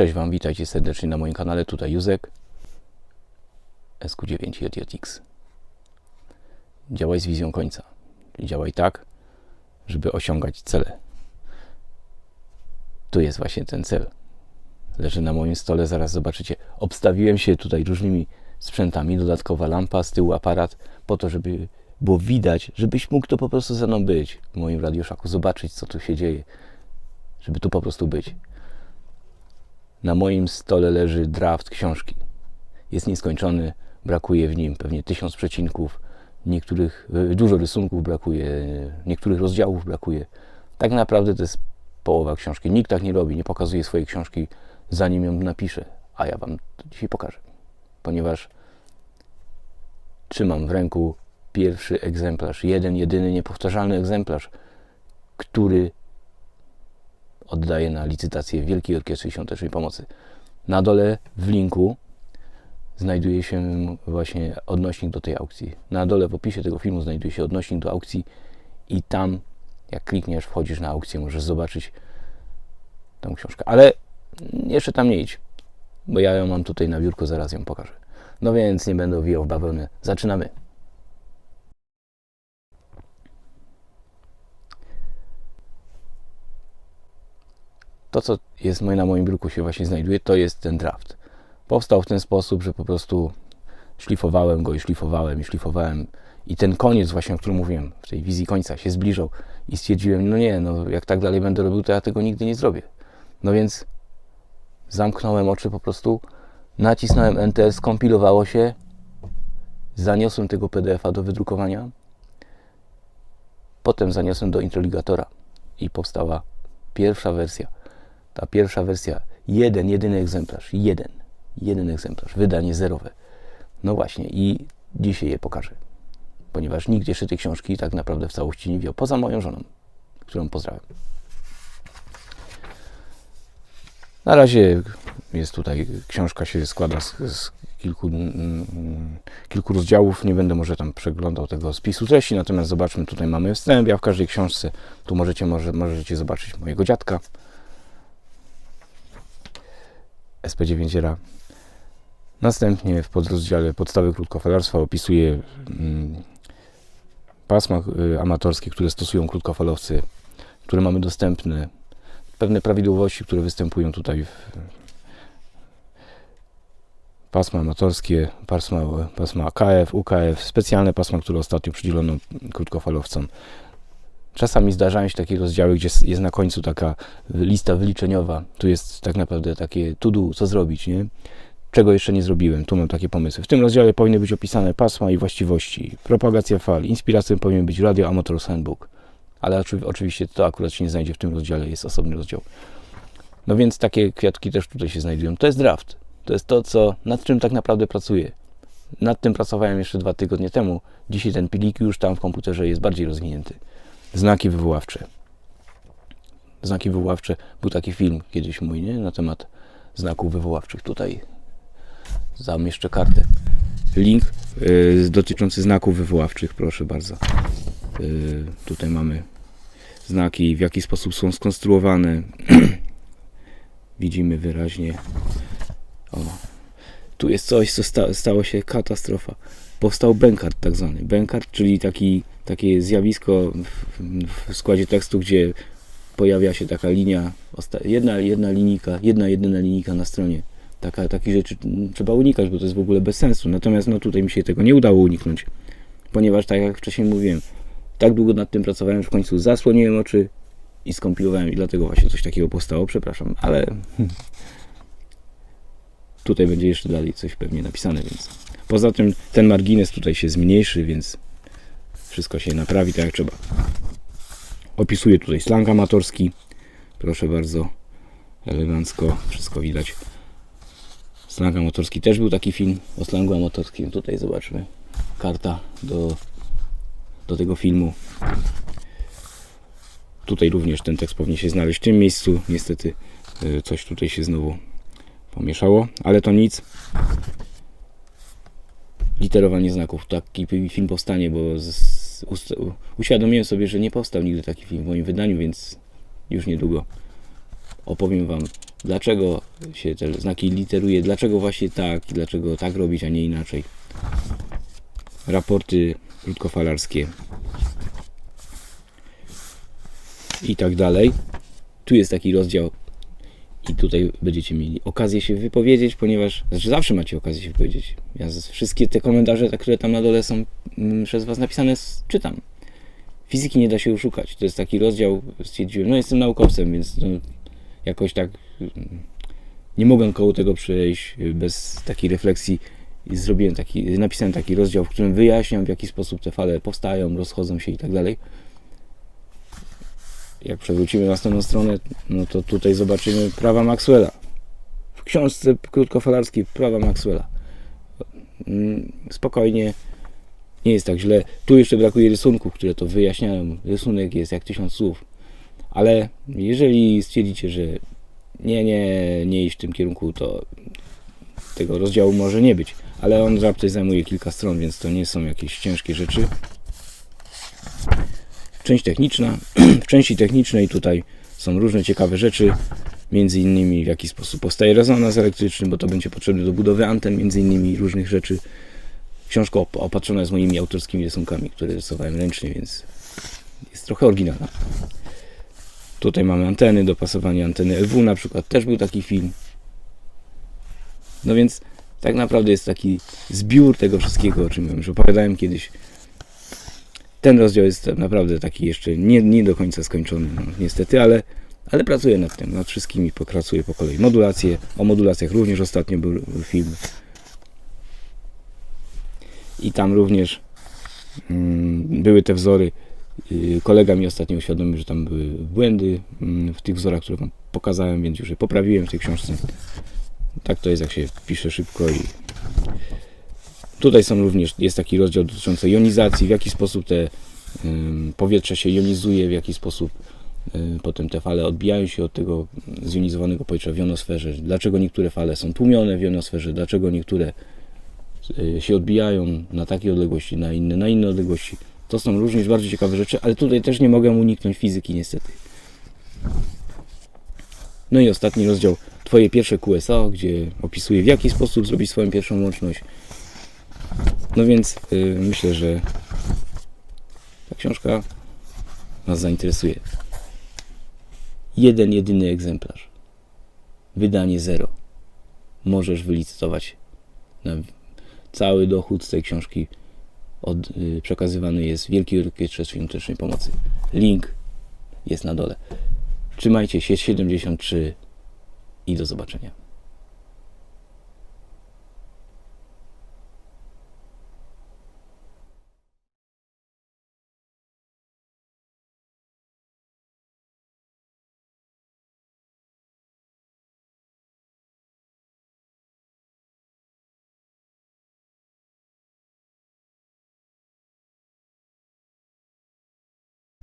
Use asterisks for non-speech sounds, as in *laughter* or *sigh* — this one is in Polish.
Cześć Wam, witajcie serdecznie na moim kanale. Tutaj Józek SQ9JJX. Działaj z wizją końca. Czyli działaj tak, żeby osiągać cele. Tu jest właśnie ten cel. Leży na moim stole, zaraz zobaczycie. Obstawiłem się tutaj różnymi sprzętami. Dodatkowa lampa, z tyłu aparat, po to, żeby było widać, żebyś mógł to po prostu ze mną być w moim radioszaku, zobaczyć, co tu się dzieje, żeby tu po prostu być. Na moim stole leży draft książki. Jest nieskończony, brakuje w nim pewnie tysiąc przecinków, niektórych, dużo rysunków brakuje, niektórych rozdziałów brakuje. Tak naprawdę to jest połowa książki. Nikt tak nie robi, nie pokazuje swojej książki, zanim ją napisze. A ja Wam to dzisiaj pokażę, ponieważ trzymam w ręku pierwszy egzemplarz, jeden, jedyny, niepowtarzalny egzemplarz, który oddaję na licytację Wielkiej Orkiestry Świątecznej Pomocy. Na dole w linku znajduje się właśnie odnośnik do tej aukcji. Na dole w opisie tego filmu znajduje się odnośnik do aukcji i tam jak klikniesz, wchodzisz na aukcję, możesz zobaczyć tą książkę. Ale jeszcze tam nie idź, bo ja ją mam tutaj na biurku, zaraz ją pokażę. No więc nie będę wijał w bawełnę. Zaczynamy. To, co jest na moim biurku się właśnie znajduje, to jest ten draft. Powstał w ten sposób, że po prostu szlifowałem go i szlifowałem i szlifowałem i ten koniec właśnie, o którym mówiłem, w tej wizji końca się zbliżał i stwierdziłem, no nie, no jak tak dalej będę robił, to ja tego nigdy nie zrobię. No więc zamknąłem oczy po prostu, nacisnąłem Enter, skompilowało się, zaniosłem tego PDF-a do wydrukowania, potem zaniosłem do Introligatora i powstała pierwsza wersja ta pierwsza wersja, jeden, jedyny egzemplarz, jeden, jeden egzemplarz, wydanie zerowe. No właśnie i dzisiaj je pokażę, ponieważ nikt jeszcze tej książki tak naprawdę w całości nie wziął, poza moją żoną, którą pozdrawiam. Na razie jest tutaj, książka się składa z, z kilku, mm, kilku rozdziałów, nie będę może tam przeglądał tego spisu treści, natomiast zobaczmy, tutaj mamy wstęp, ja w każdej książce, tu możecie, może, możecie zobaczyć mojego dziadka, SP9 Następnie w podrozdziale podstawy krótkofalarstwa opisuje mm, pasma y, amatorskie, które stosują krótkofalowcy, które mamy dostępne, pewne prawidłowości, które występują tutaj w pasma amatorskie, pasma, pasma KF, UKF, specjalne pasma, które ostatnio przydzielono krótkofalowcom. Czasami zdarzają się takie rozdziały, gdzie jest na końcu taka lista wyliczeniowa. Tu jest tak naprawdę takie to do, co zrobić, nie? Czego jeszcze nie zrobiłem, tu mam takie pomysły. W tym rozdziale powinny być opisane pasma i właściwości, propagacja fal, inspiracją powinien być Radio Amateur Handbook. Ale oczywiście to akurat się nie znajdzie w tym rozdziale, jest osobny rozdział. No więc takie kwiatki też tutaj się znajdują. To jest draft. To jest to, co, nad czym tak naprawdę pracuję. Nad tym pracowałem jeszcze dwa tygodnie temu. Dzisiaj ten pilik już tam w komputerze jest bardziej rozwinięty. Znaki wywoławcze. Znaki wywoławcze. Był taki film kiedyś mój, nie? Na temat znaków wywoławczych. Tutaj zamieszczę kartę. Link y, dotyczący znaków wywoławczych, proszę bardzo. Y, tutaj mamy znaki, w jaki sposób są skonstruowane. *clears throat* Widzimy wyraźnie. O, tu jest coś, co sta stało się katastrofa. Powstał bękart tak zwany. Bękart, czyli taki takie zjawisko w, w składzie tekstu, gdzie pojawia się taka linia, jedna, jedna linijka, jedna jedyna linijka na stronie. Taka, takich rzeczy trzeba unikać, bo to jest w ogóle bez sensu. Natomiast no, tutaj mi się tego nie udało uniknąć, ponieważ tak jak wcześniej mówiłem, tak długo nad tym pracowałem, że w końcu zasłoniłem oczy i skompilowałem i dlatego właśnie coś takiego powstało, przepraszam, ale *laughs* tutaj będzie jeszcze dalej coś pewnie napisane, więc poza tym ten margines tutaj się zmniejszy, więc wszystko się naprawi tak jak trzeba. Opisuję tutaj slang amatorski. Proszę bardzo, elegancko, wszystko widać. Slang amatorski też był taki film o slangu amatorskim. Tutaj zobaczmy karta do, do tego filmu. Tutaj również ten tekst powinien się znaleźć w tym miejscu. Niestety e, coś tutaj się znowu pomieszało, ale to nic literowanie znaków. Taki film powstanie, bo z, uświadomiłem sobie, że nie powstał nigdy taki film w moim wydaniu, więc już niedługo opowiem Wam, dlaczego się te znaki literuje, dlaczego właśnie tak i dlaczego tak robić, a nie inaczej. Raporty krótkofalarskie i tak dalej. Tu jest taki rozdział i tutaj będziecie mieli okazję się wypowiedzieć, ponieważ znaczy zawsze macie okazję się wypowiedzieć. Ja wszystkie te komentarze, które tam na dole są mm, przez Was napisane, czytam. Fizyki nie da się oszukać. To jest taki rozdział, stwierdziłem, no jestem naukowcem, więc no, jakoś tak mm, nie mogłem koło tego przejść y, bez takiej refleksji. I zrobiłem taki, napisałem taki rozdział, w którym wyjaśniam, w jaki sposób te fale powstają, rozchodzą się i tak dalej. Jak przewrócimy następną stronę, no to tutaj zobaczymy prawa Maxwella. W książce krótkofalarskiej prawa Maxwella. Mm, Spokojnie, nie jest tak źle. Tu jeszcze brakuje rysunków, które to wyjaśniają. Rysunek jest jak tysiąc słów. Ale jeżeli stwierdzicie, że nie, nie, nie iść w tym kierunku, to tego rozdziału może nie być. Ale on raptem zajmuje kilka stron, więc to nie są jakieś ciężkie rzeczy. Część techniczna. *clears throat* W części technicznej tutaj są różne ciekawe rzeczy. Między innymi w jaki sposób powstaje rezonans elektryczny, bo to będzie potrzebne do budowy anten, między innymi różnych rzeczy. Książka op- opatrzona jest moimi autorskimi rysunkami, które rysowałem ręcznie, więc jest trochę oryginalna. Tutaj mamy anteny, dopasowanie anteny LW na przykład, też był taki film. No więc tak naprawdę jest taki zbiór tego wszystkiego, o czym już opowiadałem kiedyś. Ten rozdział jest naprawdę taki jeszcze nie, nie do końca skończony, no, niestety, ale, ale pracuję nad tym, nad wszystkimi pracuję po kolei. Modulacje, o modulacjach również ostatnio był był film. I tam również mm, były te wzory. Y, Kolega mi ostatnio uświadomił, że tam były błędy mm, w tych wzorach, które wam pokazałem, więc już je poprawiłem w tej książce. Tak to jest, jak się pisze szybko i tutaj są również, jest taki rozdział dotyczący jonizacji, w jaki sposób te powietrze się jonizuje, w jaki sposób potem te fale odbijają się od tego zjonizowanego powietrza w jonosferze, dlaczego niektóre fale są tłumione w jonosferze, dlaczego niektóre y, się odbijają na takiej odległości, na inne, na inne odległości. To są również bardzo ciekawe rzeczy, ale tutaj też nie mogę uniknąć fizyki niestety. No i ostatni rozdział, Twoje pierwsze QSO, gdzie opisuję w jaki sposób zrobić swoją pierwszą łączność. No więc y, myślę, że ta książka Was zainteresuje. Jeden, jedyny egzemplarz. Wydanie zero. Możesz wylicytować cały dochód z tej książki od, y, przekazywany jest Wielkiej Orkiestrze Świątecznej Pomocy. Link jest na dole. Trzymajcie się 73 i do zobaczenia.